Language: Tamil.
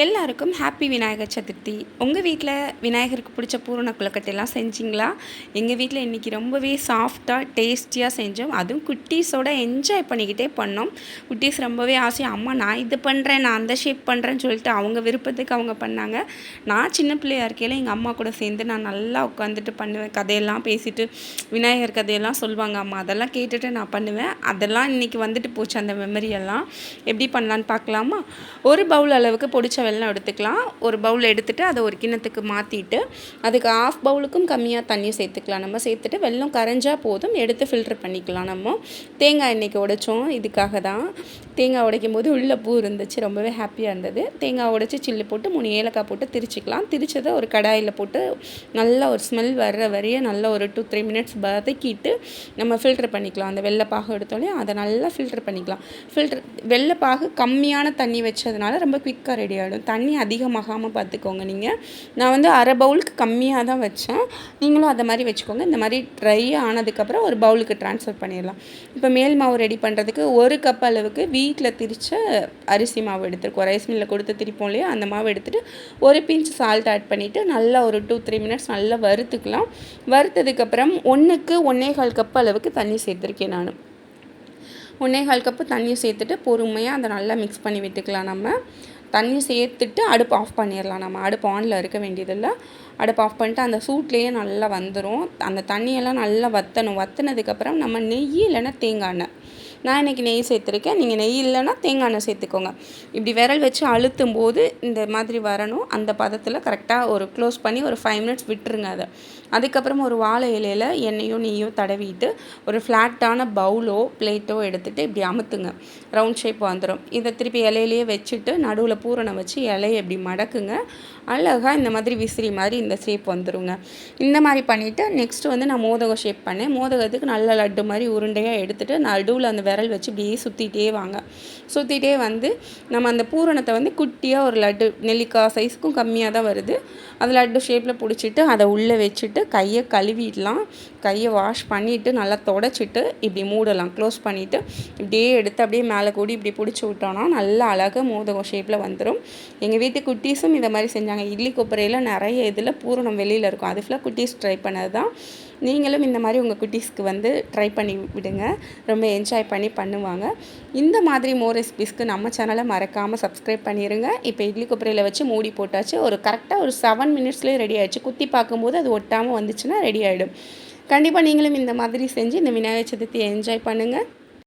எல்லாருக்கும் ஹாப்பி விநாயகர் சதுர்த்தி உங்கள் வீட்டில் விநாயகருக்கு பிடிச்ச பூரண குளக்கட்டையெல்லாம் செஞ்சிங்களா? எங்கள் வீட்டில் இன்றைக்கி ரொம்பவே சாஃப்டாக டேஸ்டியாக செஞ்சோம். அதுவும் குட்டீஸோட என்ஜாய் பண்ணிக்கிட்டே பண்ணோம். குட்டீஸ் ரொம்பவே ஆசையாக அம்மா நான் இது பண்ணுறேன் நான் அந்த ஷேப் பண்ணுறேன்னு சொல்லிட்டு அவங்க விருப்பத்துக்கு அவங்க பண்ணாங்க. நான் சின்ன பிள்ளையாக இருக்கையில் எங்கள் அம்மா கூட சேர்ந்து நான் நல்லா உட்காந்துட்டு பண்ணுவேன். கதையெல்லாம் பேசிட்டு விநாயகர் கதையெல்லாம் சொல்லுவாங்க அம்மா. அதெல்லாம் கேட்டுட்டு நான் பண்ணுவேன். அதெல்லாம் இன்றைக்கி வந்துட்டு போச்சு அந்த மெமரியெல்லாம் எப்படி பண்ணலான்னு பார்க்கலாமா? ஒரு பவுல் அளவுக்கு பிடிச்ச வெள்ளம் எடுத்துக்கலாம். ஒரு பவுல் எடுத்துகிட்டு அதை ஒரு கிண்ணத்துக்கு மாற்றிட்டு அதுக்கு ஆஃப் பவுலுக்கும் கம்மியாக தண்ணி சேர்த்துக்கலாம். நம்ம சேர்த்துட்டு வெள்ளம் கரைஞ்சால் போதும். எடுத்து ஃபில்ட்ரு பண்ணிக்கலாம் நம்ம. தேங்காய் எண்ணெய்க்கு உடைச்சோம். இதுக்காக தான். தேங்காய் உடைக்கும் போது உள்ள பூ இருந்துச்சு. ரொம்பவே ஹாப்பியாக இருந்தது. தேங்காய் உடைச்சி சில்லு போட்டு மூணு ஏலக்காய் போட்டு திரிச்சிக்கலாம். திரிச்சதை ஒரு கடாயில் போட்டு நல்லா ஒரு ஸ்மெல் வர்ற வரைய நல்லா ஒரு டூ த்ரீ மினிட்ஸ் வதக்கிட்டு நம்ம ஃபில்ட்ரு பண்ணிக்கலாம். அந்த வெள்ளைப்பாகு எடுத்தோடனே அதை நல்லா ஃபில்ட்ரு பண்ணிக்கலாம். ஃபில்ட்ரு வெள்ளைப்பாகு கம்மியான தண்ணி வச்சதுனால ரொம்ப குவிக்காக ரெடி ஆகிடும் ஆகிடும் தண்ணி அதிகமாகாமல் பார்த்துக்கோங்க நீங்கள் நான் வந்து அரை பவுலுக்கு கம்மியாக தான் வச்சேன். நீங்களும் அதை மாதிரி வச்சுக்கோங்க. இந்த மாதிரி ட்ரை ஆனதுக்கப்புறம் ஒரு பவுலுக்கு ட்ரான்ஸ்ஃபர் பண்ணிடலாம். இப்போ மேல் மாவு ரெடி பண்ணுறதுக்கு ஒரு கப் அளவுக்கு வீட்டில் திரிச்ச அரிசி மாவு எடுத்துருக்கோம். ரைஸ் மில்லில் கொடுத்து திரிப்போம் இல்லையா? அந்த மாவு எடுத்துகிட்டு ஒரு பிஞ்ச் சால்ட் ஆட் பண்ணிவிட்டு நல்லா ஒரு டூ த்ரீ மினிட்ஸ் நல்லா வறுத்துக்கலாம். வறுத்ததுக்கப்புறம் ஒன்றுக்கு ஒன்றே கால் கப் அளவுக்கு தண்ணி சேர்த்துருக்கேன் நான். ஒன்றே கால் கப்பு தண்ணி சேர்த்துட்டு பொறுமையாக அதை நல்லா மிக்ஸ் பண்ணி விட்டுக்கலாம் நம்ம. தண்ணி சேர்த்துட்டு அடுப்பு ஆஃப் பண்ணிடலாம். நம்ம அடுப்பு ஆனில் இருக்க வேண்டியதில்லை. அடுப்பு ஆஃப் பண்ணிட்டு அந்த சூட்லேயே நல்லா வந்துடும் அந்த தண்ணியெல்லாம் நல்லா வற்றணும் வற்றினதுக்கப்புறம் நம்ம நெய் இல்லைன்னா தேங்காய் எண்ணெய். நான் இன்றைக்கி நெய் சேர்த்துருக்கேன். நீங்கள் நெய் இல்லைன்னா தேங்காய் எண்ணெய் சேர்த்துக்கோங்க. இப்படி விரல் வச்சு அழுத்தும் போது இந்த மாதிரி வரணும். அந்த பதத்தில் கரெக்டாக ஒரு க்ளோஸ் பண்ணி ஒரு ஃபைவ் மினிட்ஸ் விட்டுருங்க அதை. அதுக்கப்புறம் ஒரு வாழை இலையில் எண்ணெயோ நெய்யோ தடவிட்டு ஒரு ஃப்ளாட்டான பவுலோ பிளேட்டோ எடுத்துகிட்டு இப்படி அமுத்துங்க. ரவுண்ட் ஷேப் வந்துடும் இதை திருப்பி இலையிலேயே வச்சுட்டு நடுவில் பூரணை வச்சு இலையை இப்படி மடக்குங்க. அழகாக இந்த மாதிரி விசிறி மாதிரி இந்த ஷேப் வந்துடுங்க இந்த மாதிரி பண்ணிவிட்டு நெக்ஸ்ட்டு வந்து நான் மோதகம் ஷேப் பண்ணேன். மோதகத்துக்கு நல்ல லட்டு மாதிரி உருண்டையாக எடுத்துகிட்டு நடுவில் அந்த விரல் வச்சு இப்படியே சுற்றிட்டே வாங்க. சுற்றிட்டே வந்து நம்ம அந்த பூரணத்தை வந்து குட்டியாக ஒரு லட்டு நெல்லிக்காய் சைஸ்க்கும் கம்மியாக தான் வருது. அது லட்டு ஷேப்பில் பிடிச்சிட்டு அதை உள்ளே வச்சுட்டு கையை கழுவிடலாம். கையை வாஷ் பண்ணிவிட்டு நல்லா தொடச்சிட்டு இப்படி மூடலாம். க்ளோஸ் பண்ணிவிட்டு இப்படியே எடுத்து அப்படியே மேலே கூடி இப்படி பிடிச்சி விட்டோன்னா நல்லா அழகாக மோதகம் ஷேப்பில் வந்துடும் எங்கள் வீட்டு குட்டீஸும் இதை மாதிரி செஞ்சாங்க. இட்லி கொப்பரையில் நிறைய இதில் பூரணம் வெளியில் இருக்கும். அது ஃபுல்லாக குட்டீஸ் ட்ரை பண்ணது தான் நீங்களும் இந்த மாதிரி உங்கள் குட்டீஸ்க்கு வந்து ட்ரை பண்ணி விடுங்க. ரொம்ப என்ஜாய் பண்ணி பண்ணி பண்ணுவாங்க. இந்த மாதிரி மோர் ரெசிபிஸ்க்கு நம்ம சேனலை மறக்காமல் சப்ஸ்கிரைப் பண்ணிடுங்க இப்போ இட்லி கொப்பரையில் வச்சு மூடி போட்டாச்சு. ஒரு கரெக்டாக ஒரு செவன் மினிட்ஸ்லேயே ரெடி ஆகிடுச்சு குத்தி பார்க்கும்போது அது ஒட்டாமல் வந்துச்சுன்னா ரெடி ஆகிடும் கண்டிப்பாக நீங்களும் இந்த மாதிரி செஞ்சு இந்த விநாயகர் சதுர்த்தியை என்ஜாய் பண்ணுங்கள்